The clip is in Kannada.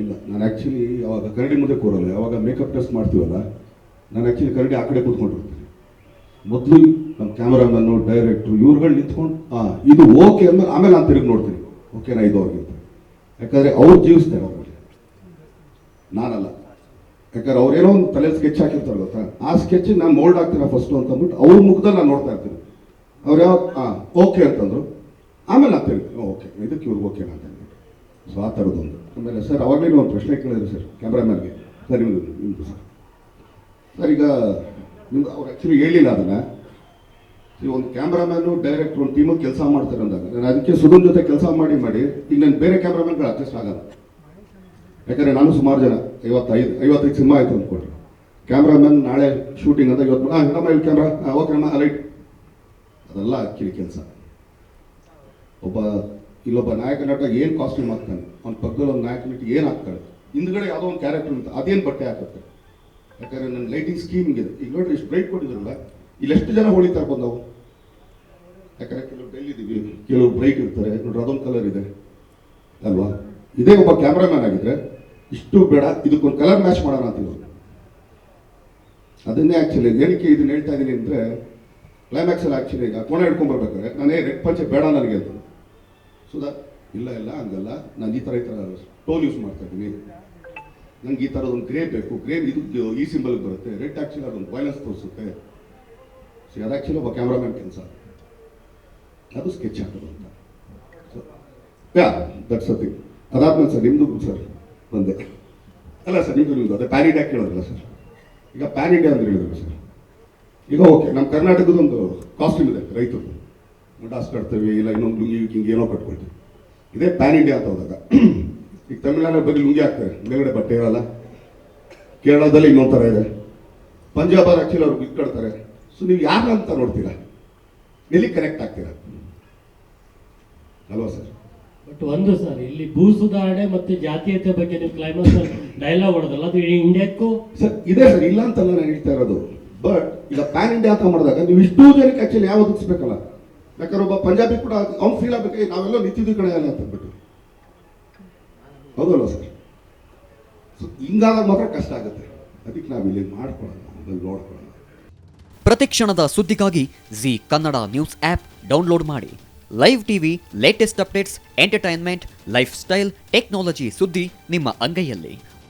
ಇಲ್ಲ. ನಾನು ಆ್ಯಕ್ಚುಲಿ ಅವಾಗ ಕರಡಿ ಮುಂದೆ ಕೂರಲ್ಲ, ಯಾವಾಗ ಮೇಕಪ್ ಟೆಸ್ಟ್ ಮಾಡ್ತೀವಲ್ಲ, ನಾನು ಆ್ಯಕ್ಚುಲಿ ಕರಡಿ ಆ ಕಡೆ ಕೂತ್ಕೊಂಡಿರ್ತೀನಿ. ಮೊದಲು ನಮ್ಮ ಕ್ಯಾಮ್ರಾಮನ್ನು ಡೈರೆಕ್ಟ್ರು ಇವ್ರುಗಳು ನಿಂತ್ಕೊಂಡು ಹಾಂ ಇದು ಓಕೆ ಅಂದ್ಮೇಲೆ ಆಮೇಲೆ ನಾನು ತಿರುಗಿ ನೋಡ್ತೀನಿ. ಓಕೆನಾ ಇದು ಅವ್ರಿಗಿಂತ ಯಾಕಂದರೆ ಅವ್ರು ಜೀವಿಸ್ತಾರೆ ಅವ್ರಿಗೆ ನಾನಲ್ಲ. ಯಾಕಂದ್ರೆ ಅವ್ರೇನೋ ಒಂದು ತಲೆ ಸ್ಕೆಚ್ ಹಾಕಿರ್ತಾರೆ ಗೊತ್ತಾ? ಆ ಸ್ಕೆಚ್ ನಾನು ಮೋಲ್ಡ್ ಆಗ್ತೀನಿ ಫಸ್ಟು ಅಂತ ಅಂದ್ಬಿಟ್ಟು ಅವ್ರ ಮುಖದಲ್ಲಿ ನಾನು ನೋಡ್ತಾ ಇರ್ತೀನಿ. ಅವ್ರು ಯಾವ ಹಾಂ ಓಕೆ ಅಂತಂದ್ರು. ಆಮೇಲೆ ನಾನು ತಿರುಗಿ ಓಕೆ ಇದಕ್ಕೆ ಇವ್ರಿಗೆ ಓಕೆ ಅಂತ ಸೊ ಆ ಥರದ್ದೊಂದು ಆಮೇಲೆ ಸರ್ ಅವಾಗಲೇ ಒಂದು ಪ್ರಶ್ನೆ ಕೇಳಿದ್ರು ಸರ್, ಕ್ಯಾಮ್ರಾಮನ್ಗೆ. ಸರ್ ನಿಮ್ಮದು ಸರ್. ಸರ್, ಈಗ ನಿಮ್ದು ಅವ್ರು ಆ್ಯಕ್ಚುಲಿ ಹೇಳಿಲ್ಲ ಅದನ್ನು. ಈ ಒಂದು ಕ್ಯಾಮ್ರಾಮ್ಯಾನು ಡೈರೆಕ್ಟ್ ಒಂದು ಟೀಮಿಗೆ ಕೆಲಸ ಮಾಡ್ತಾರೆ ಅಂದಾಗ, ನಾನು ಅದಕ್ಕೆ ಸುಗಮ್ ಜೊತೆ ಕೆಲಸ ಮಾಡಿ ಮಾಡಿ, ಈಗ ನಾನು ಬೇರೆ ಕ್ಯಾಮ್ರಾಮನ್ಗಳು ಅಡ್ಜಸ್ಟ್ ಆಗಲ್ಲ. ಯಾಕಂದರೆ ನಾನು ಸುಮಾರು ಜನ, ಐವತ್ತೈದು ಐವತ್ತೈದು ಸಿನಿಮಾ ಆಯಿತು ಅಂದ್ಕೊಳ್ರಿ ಕ್ಯಾಮ್ರಾಮ್ಯಾನ್ ನಾಳೆ ಶೂಟಿಂಗ್ ಅಂತ ಇವತ್ತು ಹಾಂ ನಮ್ಮ ಇಲ್ಲಿ ಕ್ಯಾಮ್ರಾ ಓಕೆ ನಮ್ಮ ಲೈಟ್ ಅದೆಲ್ಲ ಆ್ಯಕ್ಚುಲಿ ಕೆಲಸ. ಒಬ್ಬ ಇಲ್ಲೊಬ್ಬ ನಾಯಕ ನಟ ಏನು ಕಾಸ್ಟ್ಯೂಮ್ ಹಾಕ್ತಾನೆ, ಅವ್ನ ಪಕ್ಕದಲ್ಲಿ ಒಂದು ನಾಯಕ ನಟ ಏನು ಹಾಕ್ತಾಳೆ, ಹಿಂದ್ಗಡೆ ಯಾವುದೋ ಒಂದು ಕ್ಯಾರೆಕ್ಟರ್ ಅಂತ ಅದೇನು ಬಟ್ಟೆ ಹಾಕುತ್ತೆ? ಯಾಕಂದ್ರೆ ನನ್ನ ಲೈಟಿಂಗ್ ಸ್ಕೀಮ್ ಇದೆ ಈಗ ನೋಡ್ರಿ, ಇಷ್ಟು ಬ್ರೈಟ್ ಕೊಟ್ಟಿದ್ರಲ್ಲ, ಇಲ್ಲಿ ಎಷ್ಟು ಜನ ಹೊಳಿತಾರೆ ಬಂದವು? ಯಾಕಂದ್ರೆ ಕೆಲವು ಬೆಲ್ ಇದೀವಿ ಕೆಲವು ಬ್ರೈಟ್ ಇರ್ತಾರೆ, ನೋಡ್ರಿ ಅದೊಂದು ಕಲರ್ ಇದೆ. ಅಲ್ವಾ? ಇದೇ ಒಬ್ಬ ಕ್ಯಾಮ್ರಾಮ್ಯಾನ್ ಆಗಿದ್ರೆ, ಇಷ್ಟು ಬೇಡ, ಇದಕ್ಕೊಂದು ಕಲರ್ ಮ್ಯಾಚ್ ಮಾಡೋಣ ಅಂತ ಇವರು ಅದನ್ನೇ ಆ್ಯಕ್ಚುಲಿ ಏನಕ್ಕೆ ಇದನ್ನ ಹೇಳ್ತಾ ಇದ್ದೀನಿ ಅಂದರೆ ಕ್ಲೈಮ್ಯಾಕ್ಸಲ್ಲಿ ಆ್ಯಕ್ಚುಲಿ ಈಗ ಕೋಣ ಹಿಡ್ಕೊಂಡ್ಬರ್ಬೇಕಾದ್ರೆ ನಾನೇ ರೆಡ್ ಪಂಚೆ ಬೇಡ ನನಗೆ ಅಂತ. ಸುಧಾ ಇಲ್ಲ ಇಲ್ಲ, ಹಂಗಲ್ಲ. ನಾನು ಈ ಥರ ಈ ಥರ ಟೋಲ್ ಯೂಸ್ ಮಾಡ್ತಾ ಇದ್ದೀನಿ. ನಂಗೆ ಈ ಥರದ ಒಂದು ಗ್ರೇ ಬೇಕು. ಗ್ರೇ ಇದು ಈ ಸಿಂಬಲ್ ಬರುತ್ತೆ. ರೆಡ್ ಆ್ಯಕ್ಚುಲಿ ಅದೊಂದು ವೈಲೆನ್ಸ್ ತೋರಿಸುತ್ತೆ. ಸೊ ಅದು ಆ್ಯಕ್ಚುಲಿ ಒಬ್ಬ ಕ್ಯಾಮ್ರಾಮ್ಯಾನ್ ಕೆಲಸ. ಅದು ಸ್ಕೆಚ್ ಹಾಕೋದು ಅಂತ. ಸೊ ಯಾ ದಟ್ ಸತಿ ಅದಾದ್ಮೇಲೆ ಸರ್ ನಿಮ್ಮದು ಸರ್, ಬಂದೆ. ಅಲ್ಲ ಸರ್ ನಿಮ್ಮದು ನಿಮ್ಮದು ಅದೇ ಪ್ಯಾನ್ ಇಂಡಿಯಾ ಕೇಳೋದಿಲ್ಲ ಸರ್. ಈಗ ಪ್ಯಾನ್ ಇಂಡಿಯಾ ಅಂತ ಹೇಳಿದ್ರು ಸರ್. ಈಗ ಓಕೆ ನಮ್ಮ ಕರ್ನಾಟಕದೊಂದು ಕಾಸ್ಟ್ಯೂಮ್ ಇದೆ ರೈತರು ಮುಡಾಸ್ ಕಟ್ತೇವೆ ಇಲ್ಲ ಇನ್ನೊಂದು ಲುಂಗಿ ಗಿಂಗಿ ಏನೋ ಕಟ್ಕೊಳ್ತೀವಿ. ಇದೇ ಪ್ಯಾನ್ ಇಂಡಿಯಾ ಅಂತ ಹೋದಾಗ ಈಗ ತಮಿಳ್ನಾಡಲ್ಲಿ ಬರೀ ಲುಂಗಿ ಹಾಕ್ತಾರೆ ಮೇಲ್ಗಡೆ ಬಟ್ಟೆ ಇರಲ್ಲ. ಕೇರಳದಲ್ಲಿ ಇನ್ನೊಂದು ಥರ ಇದೆ. ಪಂಜಾಬ್ ಆ್ಯಕ್ಚುಲಿ ಅವ್ರು ಇದು ಕಟ್ತಾರೆ. ಸೊ ನೀವು ಯಾರು ಅಂತ ನೋಡ್ತೀರಾ? ಎಲ್ಲಿ ಕನೆಕ್ಟ್ ಆಗ್ತೀರಾ? ಅಲ್ವಾ ಸರ್? ಬಟ್ ಒಂದು ಸರ್ ಇಲ್ಲಿ ಭೂ ಸುಧಾರಣೆ ಮತ್ತು ಜಾತೀಯತೆ ಬಗ್ಗೆ ನೀವು ಸರ್ ಡೈಲಾಗ್ ಹೊಡೆದಲ್ಲ ಅದು ಇಂಡಿಯಾಕ್ಕೂ ಸರ್ ಇದೆ ಸರ್ ಇಲ್ಲ ಅಂತಲ್ಲ ನಾನು ಹೇಳ್ತಾ ಇರೋದು. ಬಟ್ ಈಗ ಪ್ಯಾನ್ ಇಂಡಿಯಾ ಅಂತ ಮಾಡಿದಾಗ ನೀವು ಇಷ್ಟು ಜನಕ್ಕೆ ಆಕ್ಚುಲಿ ಯಾವ ಒದಗಿಸ್ಬೇಕಲ್ಲ? ಯಾಕಂದ್ರೆ ಒಬ್ಬ ಪಂಜಾಬಿ ಕೂಡ ಅವ್ನು ಫೀಲ್ ಆಗ್ಬೇಕು ನಾವೆಲ್ಲ ನಿಂತಿದ್ದು ಕಡೆ ಅಲ್ಲ ಅಂತ ಅಂದ್ಬಿಟ್ಟು. ಹೌದಲ್ವ ಸರ್? ಸೊ ಹಿಂಗಾದಾಗ ಮಾತ್ರ ಕಷ್ಟ ಆಗುತ್ತೆ. ಅದಕ್ಕೆ ನಾವು ಇಲ್ಲಿ ಮಾಡ್ಕೊಳ್ಳೋಣ ಅದನ್ನ ಪ್ರತಿ ಕ್ಷಣದ ಸುದ್ದಿಗಾಗಿ Zee Kannada news app download ಮಾಡಿ. Live TV latest updates entertainment lifestyle technology ಸುದ್ದಿ ನಿಮ್ಮ ಅಂಗೈಯಲ್ಲಿ.